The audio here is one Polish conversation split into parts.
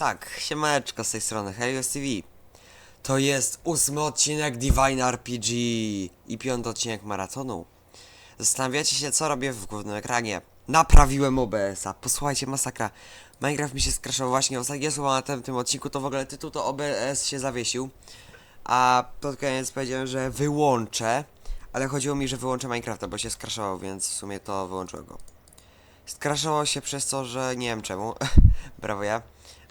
Tak, siemaneczko z tej strony Helios TV. To jest ósmy odcinek Divine RPG i piąty odcinek maratonu. Zastanawiacie się, co robię w głównym ekranie. Naprawiłem OBS-a. Posłuchajcie, masakra. Minecraft mi się skraszał właśnie. Ostatnie słowa na tym, tym odcinku to w ogóle tytuł to OBS się zawiesił. A pod koniec powiedziałem, że wyłączę. Ale chodziło mi, że wyłączę Minecrafta, bo się skraszował, więc w sumie to wyłączyłem go. Skraszowało się przez to, że nie wiem czemu. Brawo ja.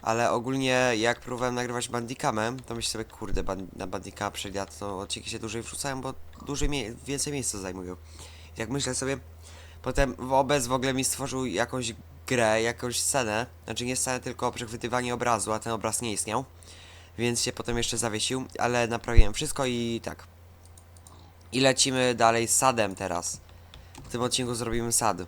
Ale ogólnie jak próbowałem nagrywać bandicamem, to myślę sobie, kurde, ban na bandicama przejdę, to odcinki się dłużej wrzucają, bo dłużej mie więcej miejsca zajmują. Jak myślę sobie, potem w OBS w ogóle mi stworzył jakąś grę, jakąś scenę, znaczy nie scenę, tylko przechwytywanie obrazu, a ten obraz nie istniał. Więc się potem jeszcze zawiesił, ale naprawiłem wszystko i tak. I lecimy dalej z sadem teraz. W tym odcinku zrobimy sad.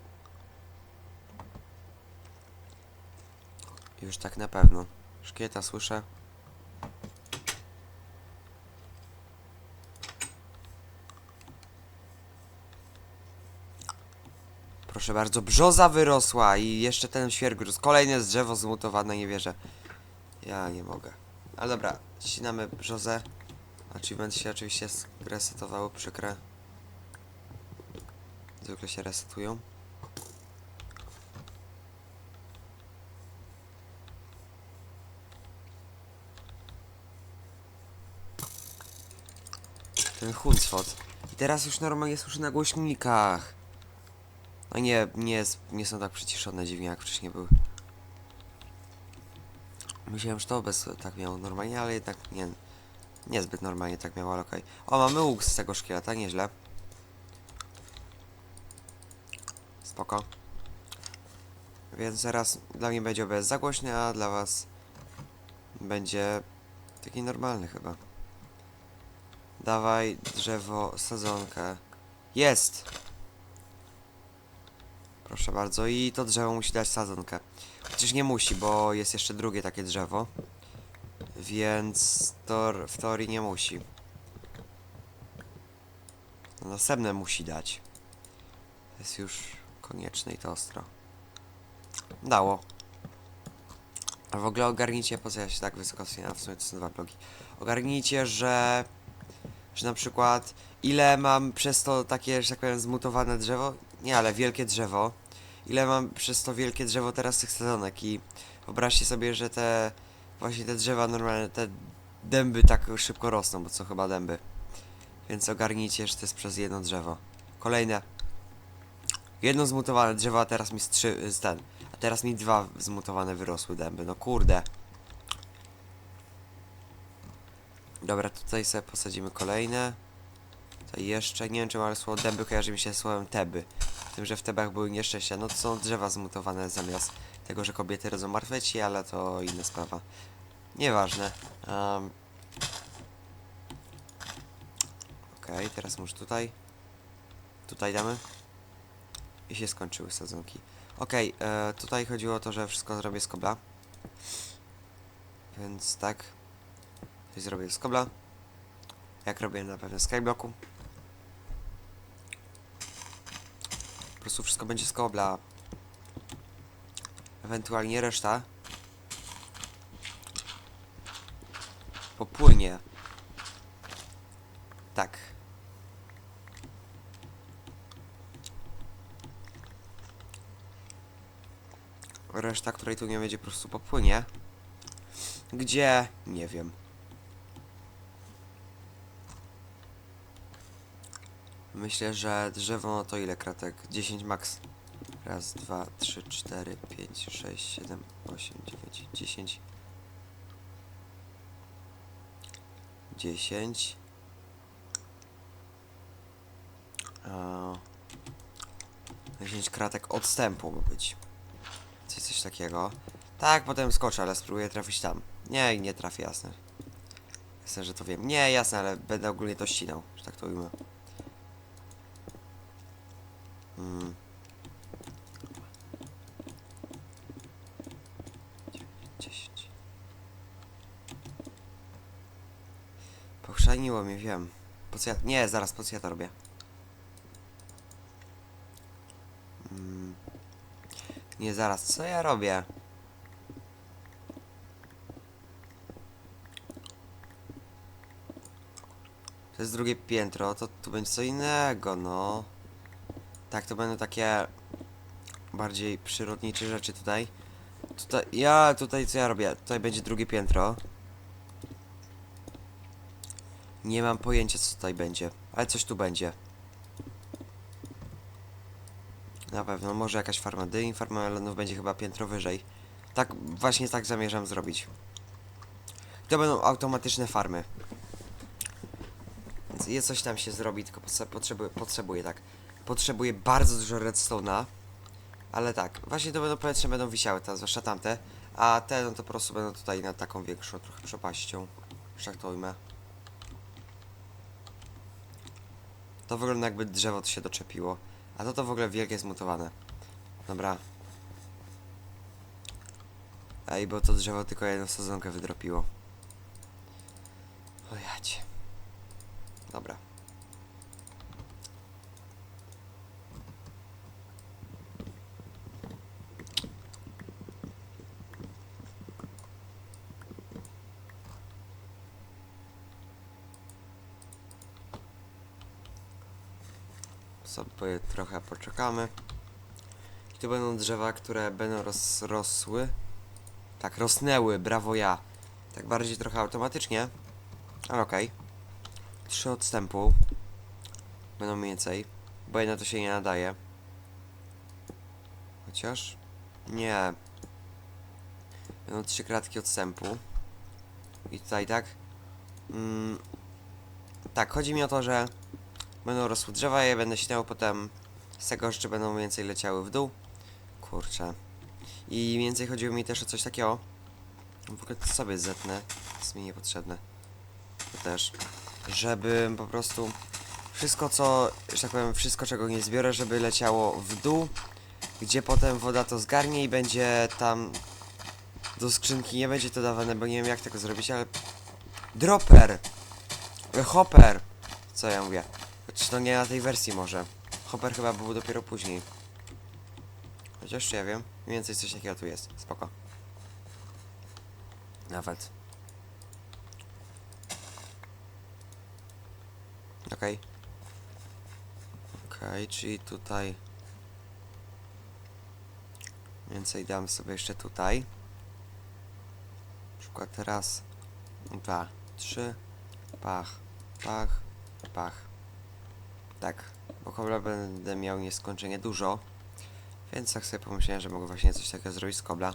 Już tak na pewno. Szkieta słyszę. Proszę bardzo, brzoza wyrosła i jeszcze ten świerk. Kolejne drzewo zmutowane, nie wierzę. Ja nie mogę. Ale dobra, ścinamy brzozę. Achievement się oczywiście resetowały, przykre. Zwykle się resetują. Ten Huncford. I teraz już normalnie słyszę na głośnikach. No nie, nie, nie są tak przyciszone dziwnie jak wcześniej były. Myślałem, że to bez tak miało normalnie, ale jednak nie. Niezbyt normalnie tak miało, ale okej. O, mamy łuk z tego szkieleta, nieźle. Spoko. Więc zaraz dla mnie będzie OBS za głośny, a dla was będzie taki normalny chyba. Dawaj drzewo, sadzonkę. Jest! Proszę bardzo, i to drzewo musi dać sadzonkę. Chociaż nie musi, bo jest jeszcze drugie takie drzewo. Więc to w teorii nie musi. No, następne musi dać. To jest już konieczne i to ostro. Dało. A w ogóle ogarnijcie, po co ja się tak wysoko wspinam, w sumie to są dwa blogi. Ogarnijcie, że że na przykład ile mam przez to takie, że tak powiem, zmutowane drzewo, nie, ale wielkie drzewo, ile mam przez to wielkie drzewo teraz tych sezonek i wyobraźcie sobie, że te, właśnie te drzewa normalne, te dęby tak szybko rosną, bo co chyba dęby. Więc ogarnijcie, że to jest przez jedno drzewo. Kolejne. Jedno zmutowane drzewo, a teraz mi z trzy, z ten, a teraz mi dwa zmutowane wyrosły dęby, no kurde. Dobra, tutaj sobie posadzimy kolejne. Tutaj jeszcze, nie wiem czemu, ale słowo dęby kojarzy mi się z słowem teby. W tym, że w tebach były nieszczęścia. No to są drzewa zmutowane zamiast tego, że kobiety rodzą martweci, ale to inna sprawa. Nieważne. Um. Okej, teraz może tutaj. Tutaj damy. I się skończyły sadzonki. Okej, e, tutaj chodziło o to, że wszystko zrobię z kobla. Więc tak. Zrobię z kobla. Jak robię na pewno skyblocku. Po prostu wszystko będzie z kobla. Ewentualnie reszta. Popłynie. Tak. Reszta, której tu nie będzie, po prostu popłynie. Gdzie? Nie wiem. Myślę, że drzewo no to ile kratek? 10 max. Raz, dwa, trzy, cztery, pięć, sześć, siedem, osiem, dziewięć, dziesięć. Dziesięć. 10 kratek odstępu ma być. Coś, coś takiego. Tak, potem skoczę, ale spróbuję trafić tam. Nie, nie trafię, jasne. Jasne, że to wiem. Nie, jasne, ale będę ogólnie to ścinał, że tak to ujmę. Hmm. Pochrzaniło mnie, wiem. Po co ja... Nie, zaraz, po co ja to robię? Hmm. Nie, zaraz, co ja robię? To jest drugie piętro, to tu będzie co innego, no. Tak, to będą takie bardziej przyrodnicze rzeczy tutaj. Tutaj, ja tutaj co ja robię? Tutaj będzie drugie piętro. Nie mam pojęcia co tutaj będzie, ale coś tu będzie. Na pewno, może jakaś farma dyń, farma melonów będzie chyba piętro wyżej. Tak, właśnie tak zamierzam zrobić. To będą automatyczne farmy. Więc jest coś tam się zrobi, tylko potrze- potrzebuję, potrzebuję tak. Potrzebuję bardzo dużo redstone'a. Ale tak, właśnie to będą powietrze będą wisiały, ta, zwłaszcza tamte. A te no to po prostu będą tutaj nad taką większą trochę przepaścią. Tak to ujmę. To wygląda jakby drzewo to się doczepiło. A to to w ogóle wielkie zmutowane. Dobra. Ej, bo to drzewo tylko jedną sezonkę wydropiło. O jacie. Dobra. Sobie trochę poczekamy. I tu będą drzewa, które będą roz, rosły. Tak, rosnęły, brawo ja. Tak bardziej trochę automatycznie. Ale okej. Trzy odstępu. Będą więcej. Bo jedno to się nie nadaje. Chociaż... Nie. Będą trzy kratki odstępu. I tutaj tak. Mm, tak, chodzi mi o to, że będą rosły drzewa, ja będę śniał potem z tego jeszcze będą więcej leciały w dół. Kurczę. I więcej chodziło mi też o coś takiego. W ogóle to sobie zetnę. Jest mi niepotrzebne. To też. Żeby po prostu wszystko co, że tak powiem, wszystko czego nie zbiorę, żeby leciało w dół, gdzie potem woda to zgarnie i będzie tam do skrzynki nie będzie to dawane, bo nie wiem jak tego zrobić, ale dropper! Hopper! Co ja mówię? Czy to nie na tej wersji może? Hopper chyba był dopiero później. Chociaż czy ja wiem. Mniej więcej coś takiego tu jest. Spoko. Nawet. Okej. Okej, czyli tutaj... Więcej dam sobie jeszcze tutaj. Na przykład raz, dwa, trzy, pach, pach, pach. Tak, bo kobla będę miał nieskończenie dużo. Więc tak sobie pomyślałem, że mogę właśnie coś takiego zrobić z kobla.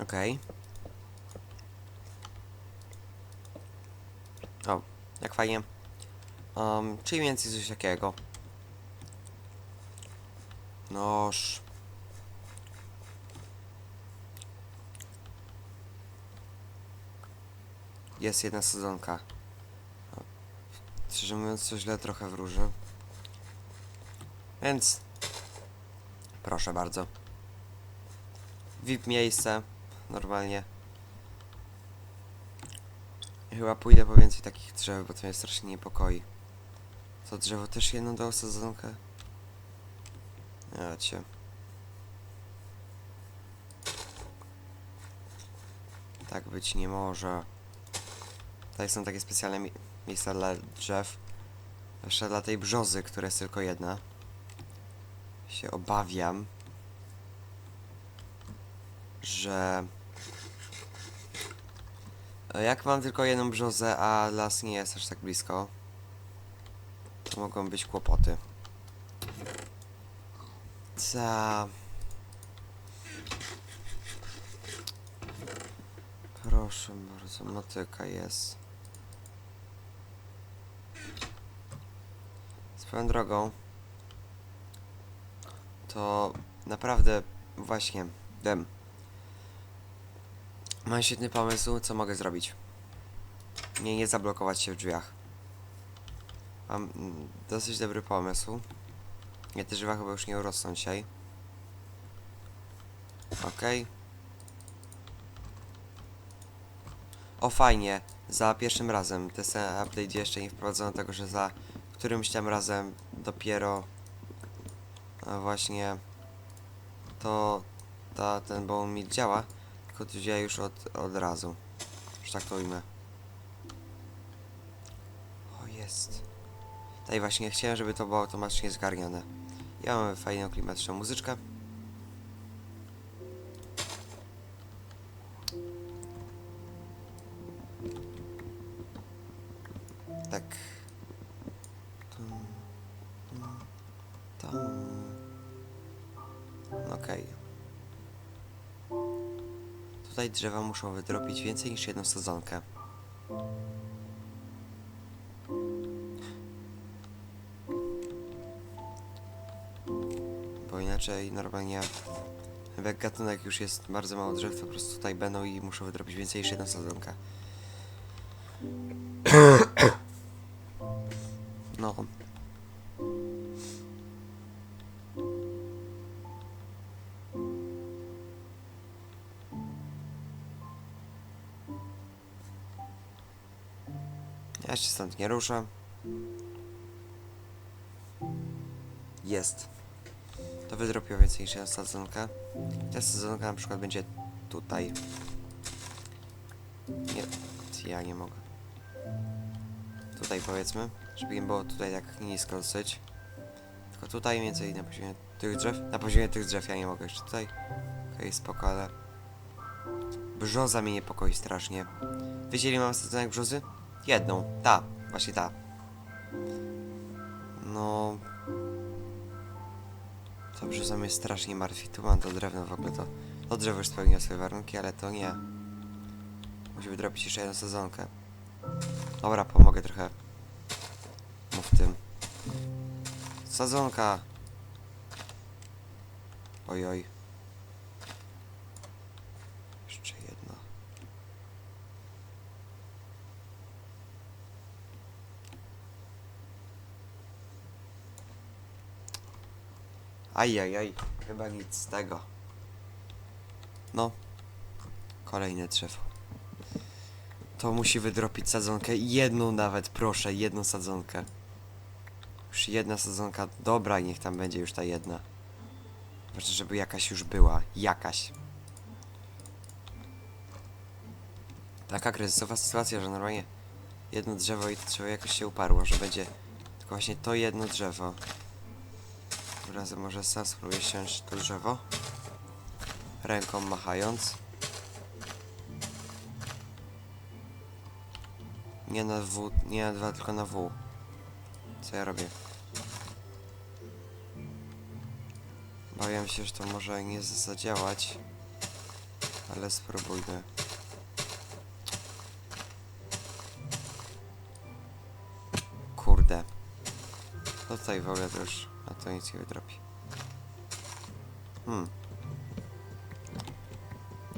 Okej. O, jak fajnie. Um, czyli więcej coś takiego. Noż. Jest jedna sezonka. Szczerze mówiąc, to źle trochę wróży. Więc. Proszę bardzo. VIP miejsce. Normalnie. Chyba pójdę po więcej takich drzew, bo to mnie strasznie niepokoi. To drzewo też jedną dało sezonkę? Ja. Tak być nie może. Tutaj są takie specjalne mi miejsca dla drzew. Jeszcze dla tej brzozy, która jest tylko jedna. Się obawiam, że jak mam tylko jedną brzozę, a las nie jest aż tak blisko, to mogą być kłopoty. Ta. Proszę bardzo, motyka jest. Swoją drogą, to naprawdę właśnie, dem. Mam świetny pomysł, co mogę zrobić. Nie, nie zablokować się w drzwiach. Mam dosyć dobry pomysł. Nie, te drzewa chyba już nie urosną dzisiaj. Okej. O fajnie, za pierwszym razem. Ten update jeszcze nie wprowadzono tego, że za którymś tam razem dopiero właśnie to ta, ten bone meal działa, tylko to działa już od, od razu. Już tak to ujmę. O, jest. Tak właśnie chciałem, żeby to było automatycznie zgarnione. Ja mam fajną, klimatyczną muzyczkę. Tak. Tam. Tutaj drzewa muszą wydropić więcej niż jedną sadzonkę. Inaczej normalnie jak gatunek już jest bardzo mało drzew, to po prostu tutaj będą i muszą wydropić więcej niż jedną sadzonkę. No. Ja się stąd nie ruszę. Jest. To wydropiło więcej niż jedna sadzonka. Ta sadzonka na przykład będzie tutaj. Nie, ja nie mogę. Tutaj powiedzmy, żeby nie było tutaj tak nisko dosyć. Tylko tutaj mniej więcej na poziomie tych drzew. Na poziomie tych drzew ja nie mogę jeszcze tutaj. Okej, spoko, ale... Brzoza mnie niepokoi strasznie. Wiecie ile mam sadzonek brzozy? Jedną. Ta. Właśnie ta. Strasznie martwi. Tu mam to drewno w ogóle to... To drzewo już spełnia swoje warunki, ale to nie. Musi wydropić jeszcze jedną sezonkę. Dobra, pomogę trochę. Mów tym. Sadzonka. Oj, oj. Jeszcze jedna. Ajajaj, chyba nic z tego. No. Kolejne drzewo. To musi wydropić sadzonkę. Jedną nawet, proszę, jedną sadzonkę. Już jedna sadzonka. Dobra, niech tam będzie już ta jedna. Ważne, żeby jakaś już była. Jakaś. Taka kryzysowa sytuacja, że normalnie jedno drzewo i to drzewo jakoś się uparło, że będzie tylko właśnie to jedno drzewo. Razem może sam spróbuję ściąć to drzewo. Ręką machając. Nie na W, nie na dwa, tylko na W. Co ja robię? Bawiam się, że to może nie zadziałać. Ale spróbujmy. To tutaj w ogóle to nic nie wydropi. Hmm.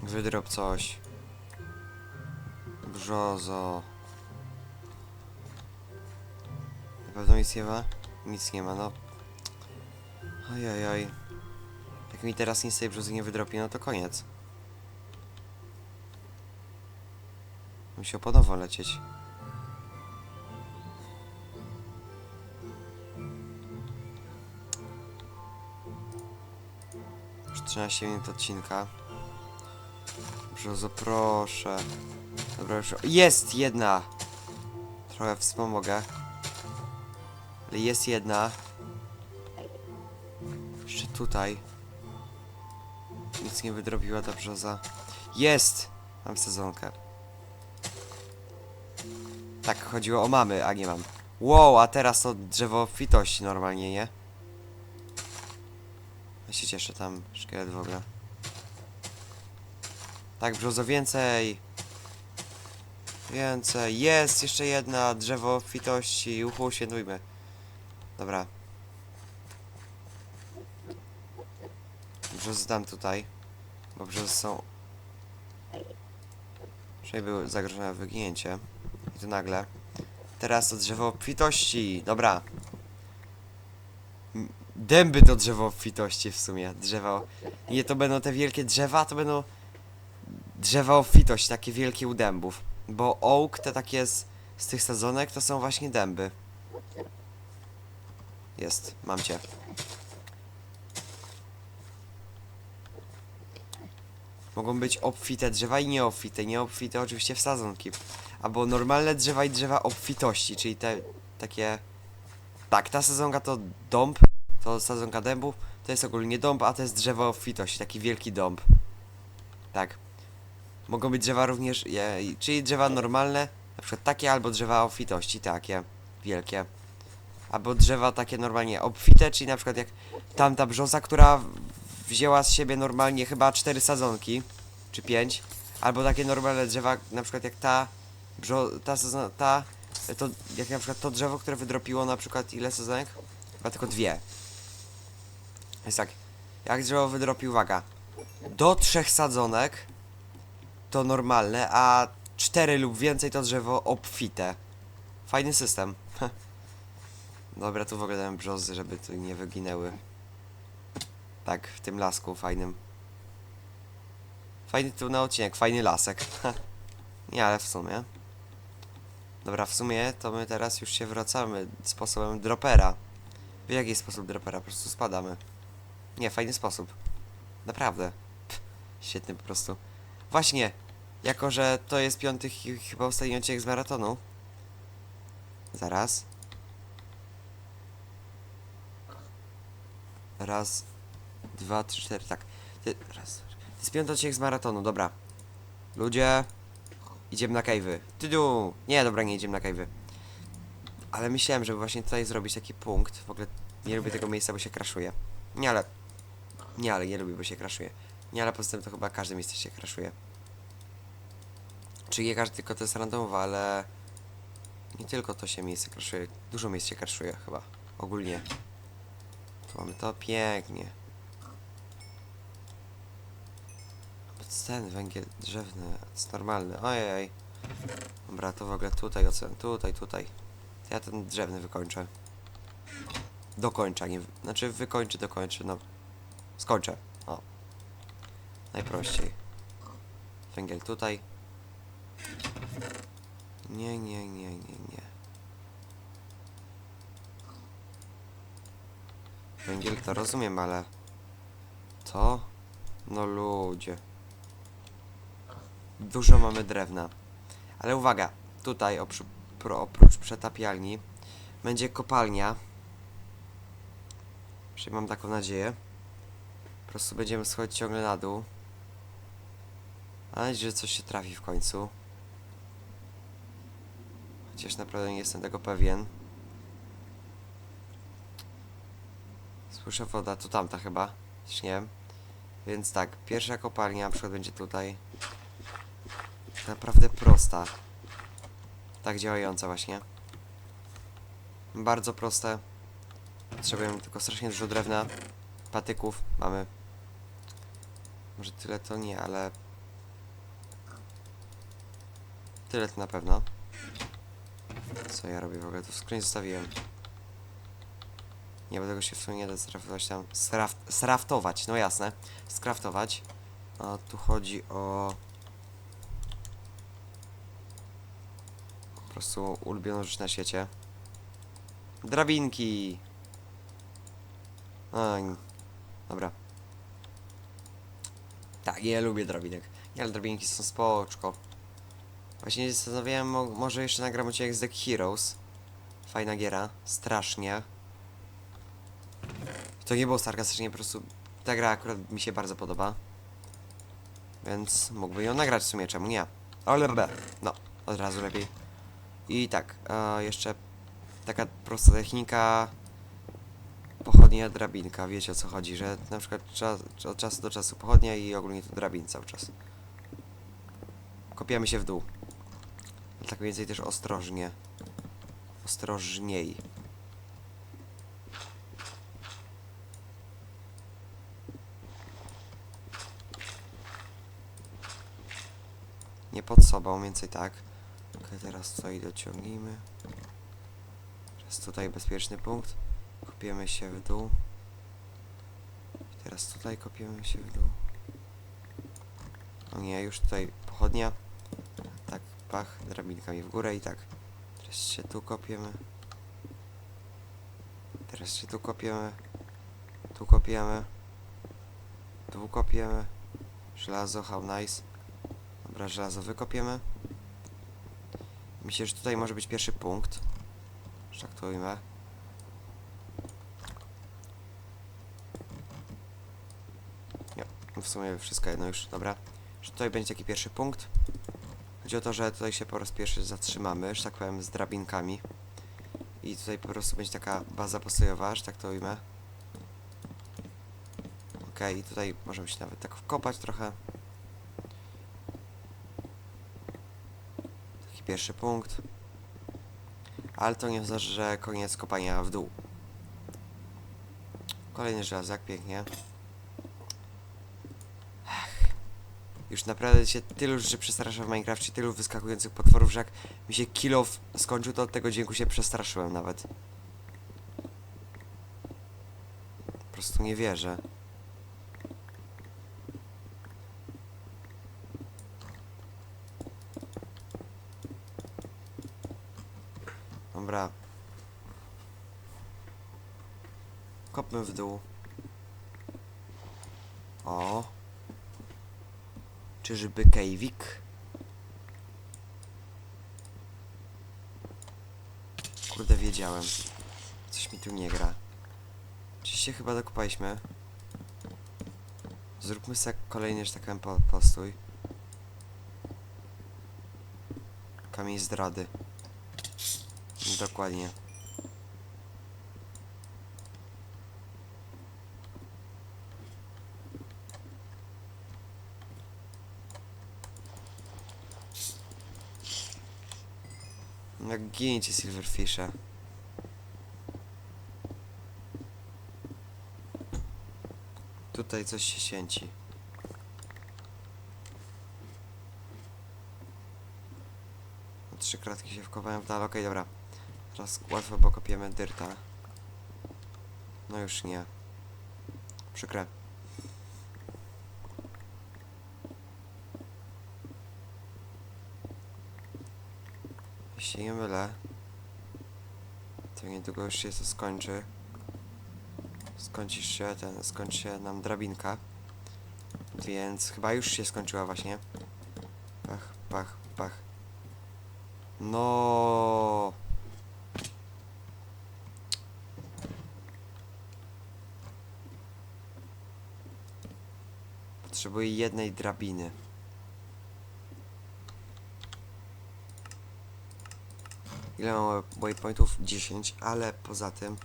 Wydrop coś. Brzozo. Na pewno nic nie ma? Nic nie ma, no. Ojojoj. Jak mi teraz nic z tej brzozy nie wydropi, no to koniec. Musiał po nowo lecieć. 13 minut odcinka. Brzozo, proszę. Dobra, już... Jest jedna! Trochę wspomogę. Ale jest jedna. Jeszcze tutaj. Nic nie wydrobiła ta brzoza. Jest! Mam sezonkę. Tak, chodziło o mamy, a nie mam. Wow, a teraz to drzewo obfitości normalnie, nie? Ja się cieszę tam, szkielet w ogóle. Tak, brzozo, więcej! Więcej, jest! Jeszcze jedna, drzewo obfitości, uchu, świętujmy. Dobra. Brzozy dam tutaj, bo brzozy są... Czyli były zagrożone wyginięcie. I to nagle. Teraz to drzewo obfitości. Dobra dęby to drzewo obfitości w sumie. Drzewa. Nie to będą te wielkie drzewa, to będą drzewa obfitość, takie wielkie u dębów. Bo oak, te takie z, z tych sadzonek, to są właśnie dęby. Jest, mam cię. Mogą być obfite drzewa i nieobfite. Nieobfite oczywiście w sadzonki. Albo normalne drzewa i drzewa obfitości, czyli te takie... Tak, ta sezonka to dąb, to sadzonka dębu, to jest ogólnie dąb, a to jest drzewo obfitości, taki wielki dąb. Tak. Mogą być drzewa również, je, czyli drzewa normalne, na przykład takie, albo drzewa obfitości, takie, wielkie. Albo drzewa takie normalnie obfite, czyli na przykład jak tamta brzoza, która wzięła z siebie normalnie chyba cztery sadzonki, czy pięć, albo takie normalne drzewa, na przykład jak ta brzo, ta sezon, ta, to jak na przykład to drzewo, które wydropiło na przykład ile sezonek? Chyba tylko dwie. Jest tak, jak drzewo wydropi, uwaga, do trzech sadzonek to normalne, a cztery lub więcej to drzewo obfite. Fajny system. Dobra, tu w ogóle dałem brzozy, żeby tu nie wyginęły. Tak, w tym lasku fajnym. Fajny tu na odcinek, fajny lasek. nie, ale w sumie. Dobra, w sumie to my teraz już się wracamy sposobem dropera. W jaki sposób dropera? Po prostu spadamy. Nie, fajny sposób. Naprawdę. Pff, świetny po prostu. Właśnie, jako że to jest piąty ch- chyba ostatni odcinek z maratonu. Zaraz. Raz, dwa, trzy, cztery, tak. Ty, raz. To jest piąty odcinek z maratonu, dobra. Ludzie, idziemy na kajwy. Tydu! Nie, dobra, nie idziemy na kajwy. Ale myślałem, żeby właśnie tutaj zrobić taki punkt. W ogóle nie lubię tego miejsca, bo się kraszuje. Nie, ale... Nie, ale nie lubię, bo się kraszuje. Nie, ale poza tym to chyba każde miejsce się kraszuje. Czy nie każdy, tylko to jest randomowe, ale... Nie tylko to się miejsce kraszuje. Dużo miejsc się kraszuje chyba. Ogólnie. Tu mamy to pięknie. Ten węgiel drzewny, to jest normalny. Ojej. Dobra, to w ogóle tutaj ocen, tutaj, tutaj. To ja ten drzewny wykończę. Dokończę, nie... Znaczy wykończę, dokończę, no. Skończę. O. Najprościej. Węgiel tutaj. Nie, nie, nie, nie, nie. Węgiel to rozumiem, ale... To? No ludzie. Dużo mamy drewna. Ale uwaga, tutaj oprócz, oprócz przetapialni będzie kopalnia. Przynajmniej mam taką nadzieję. Prostu będziemy schodzić ciągle na dół. Nadzieję, że coś się trafi w końcu. Chociaż naprawdę nie jestem tego pewien. Słyszę woda, to tamta chyba. Też nie wiem. Więc tak, pierwsza kopalnia na przykład będzie tutaj. Naprawdę prosta. Tak działająca właśnie. Bardzo proste. Potrzebujemy tylko strasznie dużo drewna. Patyków mamy. Może tyle to nie, ale... Tyle to na pewno. Co ja robię w ogóle? Tu w skrzyni zostawiłem. Nie, bo tego się w sumie nie da sraftować tam. Sraft, sraftować, no jasne. Skraftować. A tu chodzi o... Po prostu ulubioną rzecz na świecie. Drabinki! A, n- dobra. Ja lubię drabinek. Nie, ale drabinki są spoczko. Właśnie zastanawiałem, mo może jeszcze nagram odcinek z The Heroes. Fajna giera, strasznie. To nie było sarkastycznie, po prostu ta gra akurat mi się bardzo podoba. Więc mógłbym ją nagrać w sumie, czemu nie? Ale no, od razu lepiej. I tak, e, jeszcze taka prosta technika pochodnia, drabinka, wiecie o co chodzi, że na przykład czas, od czasu do czasu pochodnia i ogólnie to drabin cały czas. Kopiamy się w dół. Tak więcej też ostrożnie. Ostrożniej. Nie pod sobą, więcej tak. Okej, teraz tutaj dociągnijmy. Teraz tutaj bezpieczny punkt. Kopiemy się w dół. Teraz tutaj kopiemy się w dół. O nie, już tutaj pochodnia. Tak, pach, drabinkami w górę i tak. Teraz się tu kopiemy. Teraz się tu kopiemy. Tu kopiemy. Tu kopiemy. Żelazo, how nice. Dobra, żelazo wykopiemy. Myślę, że tutaj może być pierwszy punkt. Że. Nie, no w sumie wszystko jedno już, dobra. Tutaj będzie taki pierwszy punkt. Chodzi o to, że tutaj się po raz pierwszy zatrzymamy, że tak powiem, z drabinkami. I tutaj po prostu będzie taka baza postojowa, że tak to ujmę. Okej, i tutaj możemy się nawet tak wkopać trochę. Taki pierwszy punkt. Ale to nie oznacza, że koniec kopania w dół. Kolejny żelazak, pięknie. Już naprawdę się tylu rzeczy przestraszyłem w Minecrafcie, tylu wyskakujących potworów, że jak mi się kilof skończył, to od tego dźwięku się przestraszyłem nawet. Po prostu nie wierzę. Dobra. Kopmy w dół. O. Czyżby Kejwik? Kurde, wiedziałem. Coś mi tu nie gra. Oczywiście chyba dokopaliśmy. Zróbmy sobie kolejny, że tak powiem, po, postój. Kamień zdrady. Dokładnie. Jak giniecie Silverfisha. Tutaj coś się święci. Trzy kratki się wkopałem w dal, okej, dobra. Teraz łatwo pokopiemy dyrta. No już nie. Przykre. Jeśli nie mylę, to niedługo już się to skończy. Skończy się ten, skończy się nam drabinka. Więc chyba już się skończyła właśnie. Pach, pach, pach. No. Potrzebuję jednej drabiny. Ile mam waypointów? 10, ale poza tym...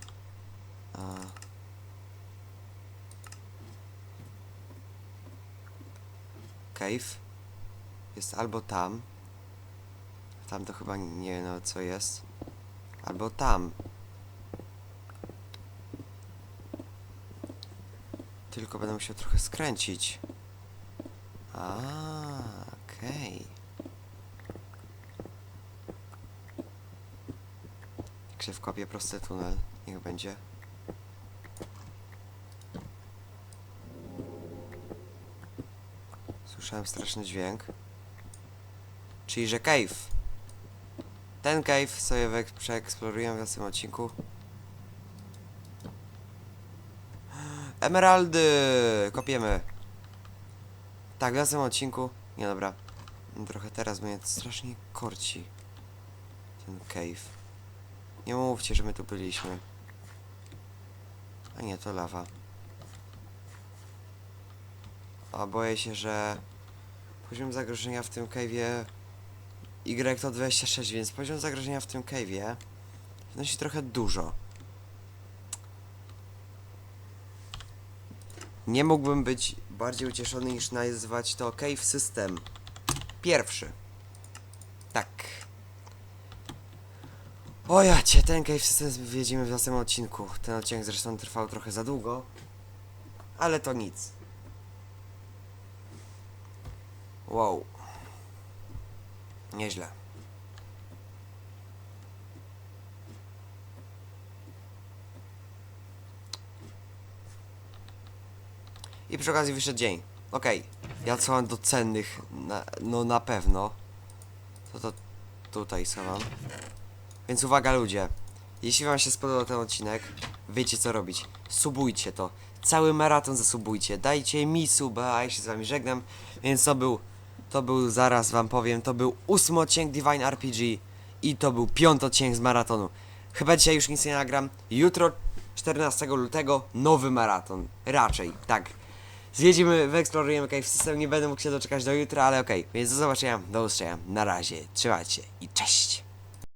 A... Cave jest albo tam. Tam to chyba nie no co jest. Albo tam. Tylko będę musiał trochę skręcić. A, okej. Wkopię prosty tunel, niech będzie. Słyszałem straszny dźwięk. Czyli, że cave. Ten cave sobie przeeksplorujemy w tym odcinku. Emeraldy! Kopiemy. Tak, w tym odcinku. Nie, dobra. Trochę teraz mnie strasznie korci. Ten cave. Nie mówcie, że my tu byliśmy. A nie, to lawa. A boję się, że poziom zagrożenia w tym cave'ie Y to 26, więc poziom zagrożenia w tym cave'ie wynosi trochę dużo. Nie mógłbym być bardziej ucieszony niż nazwać to Cave System. Pierwszy. Tak. O ja cię, ten System zwiedzimy w następnym odcinku. Ten odcinek zresztą trwał trochę za długo. Ale to nic. Wow. Nieźle. I przy okazji wyszedł dzień. Okej, ja co do cennych, na, no na pewno. To to tutaj schowam. Więc uwaga ludzie, jeśli wam się spodobał ten odcinek, wiecie co robić. Subujcie to. cały maraton zasubujcie. Dajcie mi suba, a ja się z wami żegnam. Więc to był, to był, zaraz wam powiem, to był ósmy odcinek Divine RPG i to był piąty odcinek z maratonu. Chyba dzisiaj już nic nie nagram. Jutro, 14 lutego, nowy maraton. Raczej, tak. Zjedziemy, wyeksplorujemy cave system, nie będę mógł się doczekać do jutra, ale okej. Więc do zobaczenia, do usłyszenia. Na razie, trzymajcie się i cześć!